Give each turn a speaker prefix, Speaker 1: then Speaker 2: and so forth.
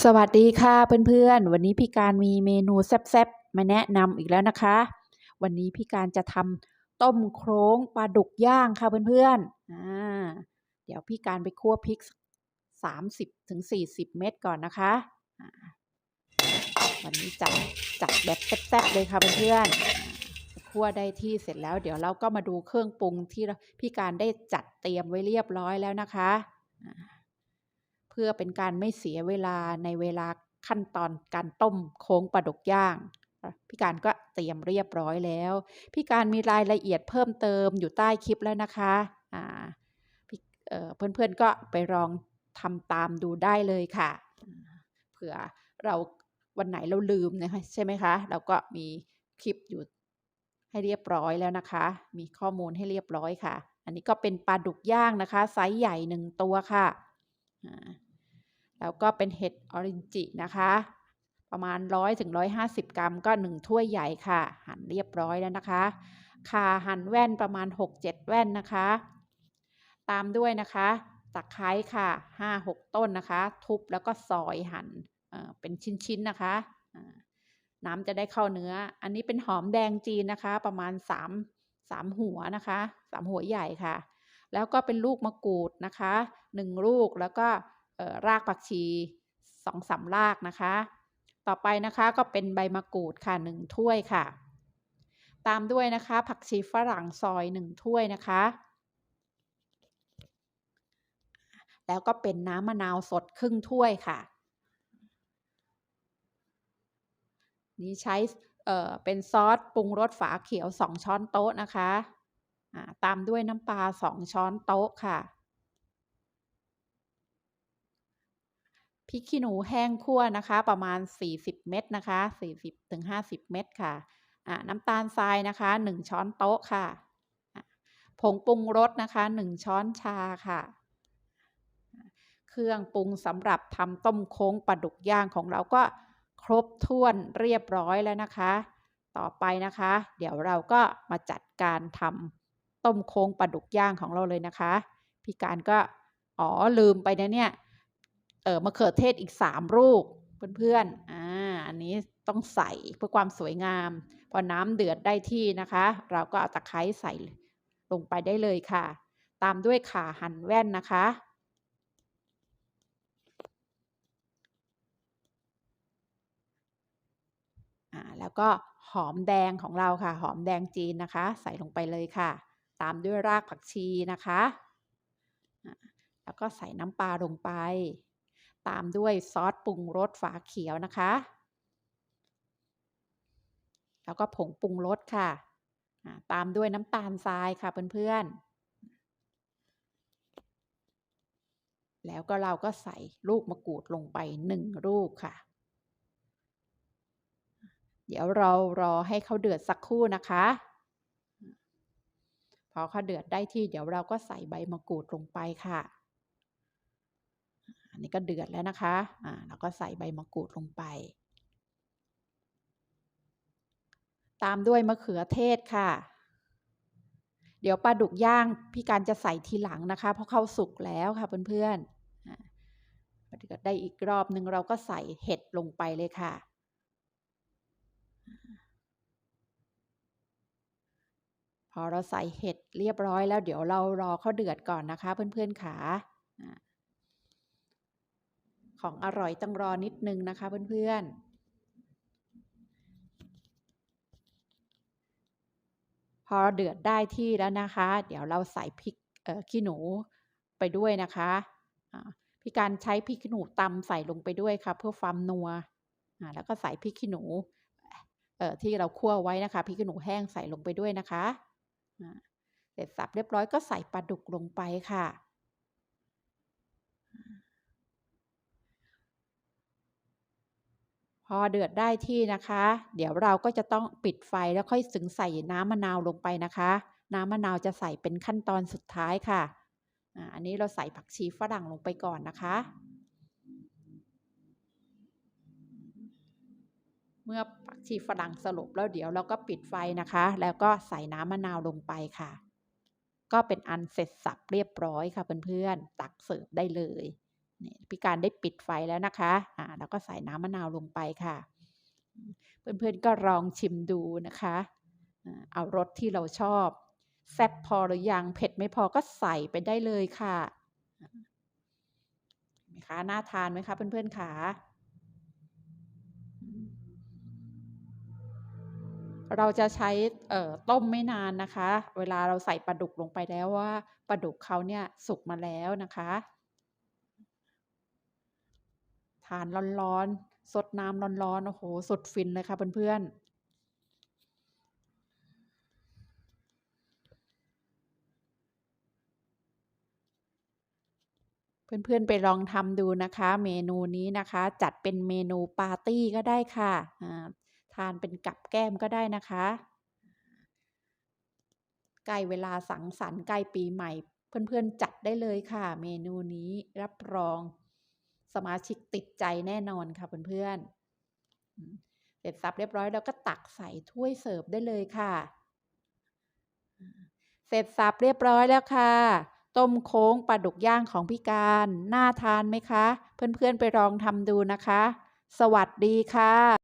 Speaker 1: สวัสดีค่ะเพื่อนๆ วันนี้พี่การมีเมนูแซ่บๆ มาแนะนำอีกแล้วนะคะ วันนี้พี่การจะทำต้มโครงปลาดุกย่างค่ะเพื่อนๆอ่าเดี๋ยวพี่การไปคั่วพริก 30ถึง40 เม็ดก่อนนะคะวันนี้จัดจัดแบบแซ่บๆเลยค่ะเพื่อนๆคั่วได้ที่เสร็จแล้ว เดี๋ยวเราก็มาดูเครื่องปรุงที่พี่การได้จัดเตรียมไว้เรียบร้อยแล้วนะคะ เพื่อเป็นการไม่เสียเวลาในเวลาขั้นตอนการต้มโค้งปลาดุกย่างพี่การก็เตรียมเรียบร้อยแล้ว พี่การมีรายละเอียดเพิ่มเติมอยู่ใต้คลิปแล้วนะคะอ่าเพื่อนๆก็ไปลองทำตามดูได้เลยค่ะ เผื่อเราวันไหนเราลืมนะคะใช่ไหมคะ เราก็มีคลิปอยู่ให้เรียบร้อยแล้วนะคะ มีข้อมูลให้เรียบร้อยค่ะ อันนี้ก็เป็นปลาดุกย่างนะคะ ไซส์ใหญ่หนึ่งตัวค่ะ แล้วก็เป็นเห็ดออรินจินะคะ ประมาณ 100ถึง150 กรัมก็ 1 ถ้วยใหญ่ค่ะ หั่นเรียบร้อยแล้วนะคะขาหั่นแว่นประมาณ 6-7 แว่นนะคะ ตามด้วยนะคะตะไคร้ค่ะ 5-6 ต้นนะคะ ทุบแล้วก็ซอยหั่นเป็นชิ้นๆนะคะน้ำจะได้เข้าเนื้อ อันนี้เป็นหอมแดงจีนนะคะ ประมาณ 3 3 หัวนะคะ 3 หัวใหญ่ค่ะ แล้วก็เป็นลูกมะกรูดนะคะ1ลูกแล้วก็รากผักชีสองสารากนะคะ ต่อไปนะคะก็เป็นใบมะกรูดค่ะหนึ่งถ้วยค่ะ ตามด้วยนะคะผักชีฝรั่งซอยหนึ่งถ้วยนะคะ แล้วก็เป็นน้ำมะนาวสดครึ่งถ้วยค่ะ นี้ใช้เเป็นซอสปรุงรสฝาเขียว 2 ช้อนโต๊ะนะคะ ตามด้วยน้ำปลา 2 ช้อนโต๊ะค่ะ พริกขี้หนูแห้งคั่วนะคะ ประมาณ 40 เม็ดนะคะ 40ถึง50 เม็ดค่ะะน้ำตาลทรายนะคะ 1 ช้อนโต๊ะค่ะ ผงปรุงรสนะคะ 1 ช้อนชาค่ะ เครื่องปรุงสำหรับทำต้มโค้งปลาดุกย่างของเราก็ครบถ้วนเรียบร้อยแล้วนะคะ ต่อไปนะคะ เดี๋ยวเราก็มาจัดการทำ ต้มโค้งปลาดุกย่างของเราเลยนะคะ พี่การก็อ๋อลืมไปนะเนี่ยเออมะเขือเทศอีกสามลูกเพื่อนๆอ่าอันนี้ต้องใส่เพื่อความสวยงาม พอน้ำเดือดได้ที่นะคะ เราก็เอาตะไคร้ใส่ลงไปได้เลยค่ะ ตามด้วยข่าหั่นแว่นนะคะอ่าแล้วก็หอมแดงของเราค่ะ หอมแดงจีนนะคะ ใส่ลงไปเลยค่ะ ตามด้วยรากผักชีนะคะ แล้วก็ใส่น้ำปลาลงไป ตามด้วยซอสปรุงรสฝาเขียวนะคะ แล้วก็ผงปรุงรสค่ะ ตามด้วยน้ำตาลทรายค่ะเพื่อนๆ แล้วก็เราก็ใส่ลูกมะกรูดลงไปหนึ่งลูกค่ะเดี๋ยวเรารอให้เขาเดือดสักครู่นะคะ พอเขาเดือดได้ที่เดี๋ยวเราก็ใส่ใบมะกรูดลงไปค่ะ อันนี้ก็เดือดแล้วนะคะอ่าแล้วก็ใส่ใบมะกรูดลงไป ตามด้วยมะเขือเทศค่ะ เดี๋ยวปลาดุกย่างพี่การจะใส่ทีหลังนะคะ เพราะเขาสุกแล้วค่ะเพื่อนๆได้อีกรอบหนึ่งเราก็ใส่เห็ดลงไปเลยค่ะ พอเราใส่เห็ดเรียบร้อยแล้วเดี๋ยวเรารอเขาเดือดก่อนนะคะ เพื่อนๆขาของอร่อยต้องรอนิดนึงนะคะเพื่อนๆ พอเดือดได้ที่แล้วนะคะ เดี๋ยวเราใส่พริกขี้หนูไปด้วยนะคะพี่การใช้พริกขี้หนูตำใส่ลงไปด้วยค่ะ เพื่อความนัวแล้วก็ใส่พริกขี้หนูที่เราคั่วไว้นะคะพริกขี้หนูแห้งใส่ลงไปด้วยนะคะ เสร็จสับเรียบร้อยก็ใส่ปลาดุกลงไปค่ะ พอเดือดได้ที่นะคะ เดี๋ยวเราก็จะต้องปิดไฟแล้วค่อยสึงใส่น้ำมะนาวลงไปนะคะ น้ำมะนาวจะใส่เป็นขั้นตอนสุดท้ายค่ะอันนี้เราใส่ผักชีฝรั่งลงไปก่อนนะคะ เมื่อผักชีฝรั่งสลบแล้วเดี๋ยวเราก็ปิดไฟนะคะ แล้วก็ใส่น้ำมะนาวลงไปค่ะ ก็เป็นอันเสร็จสับเรียบร้อยค่ะเพื่อนๆตักเสิร์ฟได้เลยนี่พี่การได้ปิดไฟแล้วนะคะอ่าแล้วก็ใส่น้ำมะนาวลงไปค่ะ เพื่อนๆก็ลองชิมดูนะคะเอารสที่เราชอบแซ่บพอหรือยังเผ็ดไม่พอก็ใส่ไปได้เลยค่ะเห็นไหมคะน่าทานไหมคะเพื่อนๆค่ะ เราจะใช้ต้มไม่นานนะคะ เวลาเราใส่ปลาดุกลงไปแล้วว่าปลาดุกเขาเนี่ยสุกมาแล้วนะคะ ทานร้อนๆสดน้ำร้อนๆโอ้โฮสุดฟินเลยค่ะเพื่อนๆเพื่อนๆ ไปลองทำดูนะคะ เมนูนี้นะคะ จัดเป็นเมนูปาร์ตี้ก็ได้ค่ะอ่า ทานเป็นกับแก้มก็ได้นะคะใกล้เวลาสังสรรค์ใกล้ปีใหม่ เพื่อนๆจัดได้เลยค่ะ เมนูนี้รับรอง สมาชิกติดใจแน่นอนค่ะเพื่อนๆเสร็จสับเรียบร้อยแล้วก็ตักใส่ถ้วยเสิร์ฟได้เลยค่ะ เสร็จสับเรียบร้อยแล้วค่ะ ต้มโค้งปลาดุกย่างของพี่การน่าทานไหมคะ เพื่อนๆไปลองทำดูนะคะ สวัสดีค่ะ